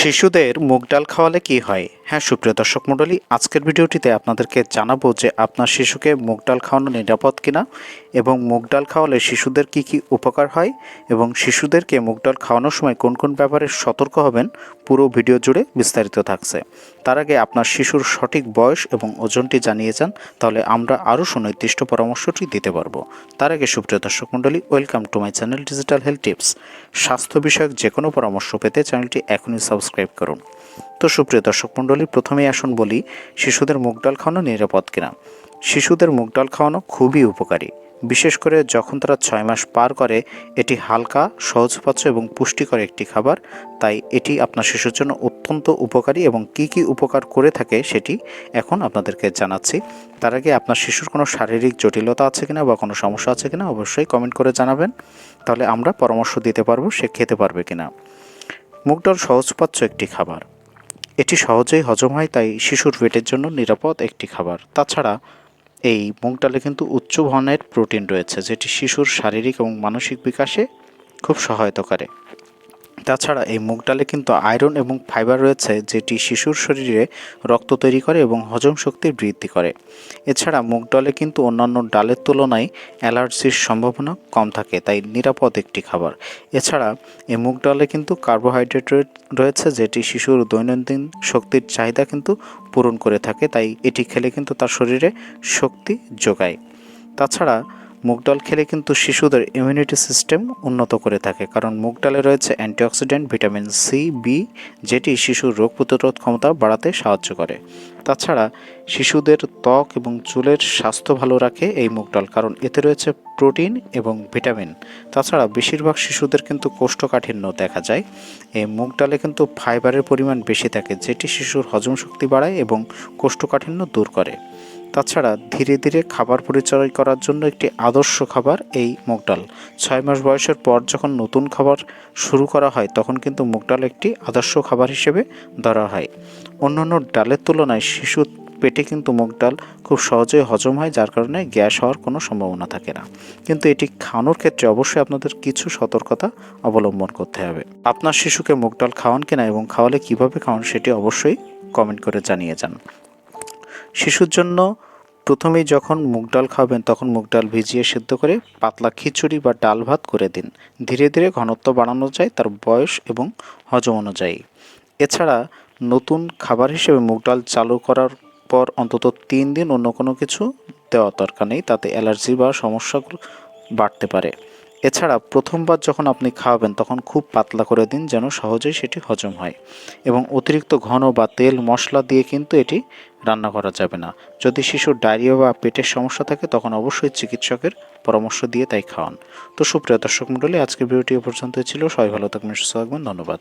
শিশুদের মুগ ডাল খাওয়ালে কি হয়? হ্যাঁ সুপ্রিয় দর্শক মণ্ডলী, আজকের ভিডিওটিতে আপনাদেরকে জানাব যে আপনার শিশুকে মুগ ডাল খাওয়ানো নিরাপদ কিনা এবং মুগ ডাল খাওয়ালে শিশুদের কি কি উপকার হয় এবং শিশুদেরকে মুগ ডাল খাওয়ানোর সময় কোন কোন ব্যাপারে সতর্ক হবেন পুরো ভিডিও জুড়ে বিস্তারিত থাকছে। তার আগে আপনার শিশুর সঠিক বয়স এবং ওজনটি জানিয়ে যান, তাহলে আমরা আরও সুনির্দিষ্ট পরামর্শটি দিতে পারব। তার আগে সুপ্রিয় দর্শক মণ্ডলী, welcome to my channel digital health tips. স্বাস্থ্য বিষয়ক যে কোনো পরামর্শ পেতে চ্যানেলটি এখনই সাবস্ক্রাইব করুন। তো সুপ্রিয় দর্শক মণ্ডলী, প্রথমেই আসুন বলি, শিশুদের মুগ ডাল খাওয়ানো নিরাপদ কিনা? শিশুদের মুগ ডাল খাওয়ানো খুবই উপকারী। বিশেষ করে যখন তারা ছয় মাস পার করে, এটি হালকা সহজপাচ্য এবং পুষ্টিকর একটি খাবার। তাই এটি আপনার শিশুর জন্য অত্যন্ত উপকারী এবং কি কি উপকার করে থাকে সেটি এখন আপনাদেরকে জানাচ্ছি। তার আগে আপনার শিশুর কোনো শারীরিক জটিলতা আছে কিনা বা কোনো সমস্যা আছে কিনা অবশ্যই কমেন্ট করে জানাবেন। তাহলে আমরা পরামর্শ দিতে পারব সে খেতে পারবে কিনা। মুগ ডাল সহজপাচ্য একটি খাবার। এটি সহজেই হজম হয়, তাই শিশুর পেটের জন্য নিরাপদ একটি খাবার। তাছাড়া, এই মুগ ডালে কিন্তু উচ্চ ভনের প্রোটিন রয়েছে, যেটি শিশুর শারীরিক এবং মানসিক বিকাশে খুব সহায়তা করে। তাছাড়া এই মুগ ডালে কিন্তু আয়রন এবং ফাইবার রয়েছে, যেটি শিশুর শরীরে রক্ত তৈরি করে এবং হজম শক্তি বৃদ্ধি করে। এছাড়া মুগ ডালে কিন্তু অন্যান্য ডালের তুলনায় অ্যালার্জির সম্ভাবনা কম থাকে, তাই নিরাপদ একটি খাবার। এছাড়া এই মুগ ডালে কিন্তু কার্বোহাইড্রেট রয়েছে, যেটি শিশুর দৈনন্দিন শক্তির চাহিদা কিন্তু পূরণ করে থাকে, তাই এটি খেলে কিন্তু তার শরীরে শক্তি যোগায়। তাছাড়া মুগ ডাল খেলে কিন্তু শিশুদের ইমিউনিটি সিস্টেম উন্নত করে থাকে। কারণ মুগ ডালে রয়েছে অ্যান্টিঅক্সিডেন্ট ভিটামিন সি বি যেটি শিশুর রোগ প্রতিরোধ ক্ষমতা বাড়াতে সাহায্য করে। তাছাড়া শিশুদের ত্বক এবং চুলের স্বাস্থ্য ভালো রাখে এই মুগ ডাল, কারণ এতে রয়েছে প্রোটিন এবং ভিটামিন তাছাড়া বেশিরভাগ শিশুদের কিন্তু কোষ্ঠকাঠিন্য দেখা যায়। এই মুগ ডালে কিন্তু ফাইবারের পরিমাণ বেশি থাকে, যেটি শিশুর হজম শক্তি বাড়ায় এবং কোষ্ঠকাঠিন্য দূর করে। তাছাড়া ধীরে ধীরে খাবার পরিচয় করার জন্য একটি আদর্শ খাবার এই মুগ ডাল। ছয় মাস বয়সের পর যখন নতুন খাবার শুরু করা হয়, তখন কিন্তু মুগ ডাল একটি আদর্শ খাবার হিসেবে ধরা হয়। অন্যান্য ডালের তুলনায় শিশু পেটে কিন্তু মুগ ডাল খুব সহজেই হজম হয়, যার কারণে গ্যাস হওয়ার কোনো সম্ভাবনা থাকে না। কিন্তু এটি খাওয়ানোর ক্ষেত্রে অবশ্যই আপনাদের কিছু সতর্কতা অবলম্বন করতে হবে। আপনার শিশুকে মুগ ডাল খাওয়ান কিনা এবং খাওয়ালে কীভাবে খাওয়ান, সেটি অবশ্যই কমেন্ট করে জানিয়ে যান। শিশুর জন্য প্রথমেই যখন মুগ ডাল খাবেন, তখন মুগ ডাল ভিজিয়ে সেদ্ধ করে পাতলা খিচুড়ি বা ডাল ভাত করে দিন। ধীরে ধীরে ঘনত্ব বাড়ানো যায়, তার বয়স এবং হজম অনুযায়ী। এছাড়া নতুন খাবার হিসেবে মুগ ডাল চালু করার পর অন্তত তিন দিন অন্য কোনো কিছু দেওয়া দরকার নেই, তাতে অ্যালার্জি বা সমস্যাগুলো বাড়তে পারে। এছাড়া প্রথমবার যখন আপনি খাওয়াবেন, তখন খুব পাতলা করে দিন যেন সহজেই সেটি হজম হয়। এবং অতিরিক্ত ঘন বা তেল মশলা দিয়ে কিন্তু এটি রান্না করা যাবে না। যদি শিশুর ডায়রিয়া বা পেটের সমস্যা থাকে, তখন অবশ্যই চিকিৎসকের পরামর্শ দিয়ে তাই খাওয়ান। তো সুপ্রিয় দর্শক মণ্ডলী, আজকের ভিডিওটি পর্যন্ত ছিল। সবাই ভালো থাকবেন, সুস্থ থাকবেন। ধন্যবাদ।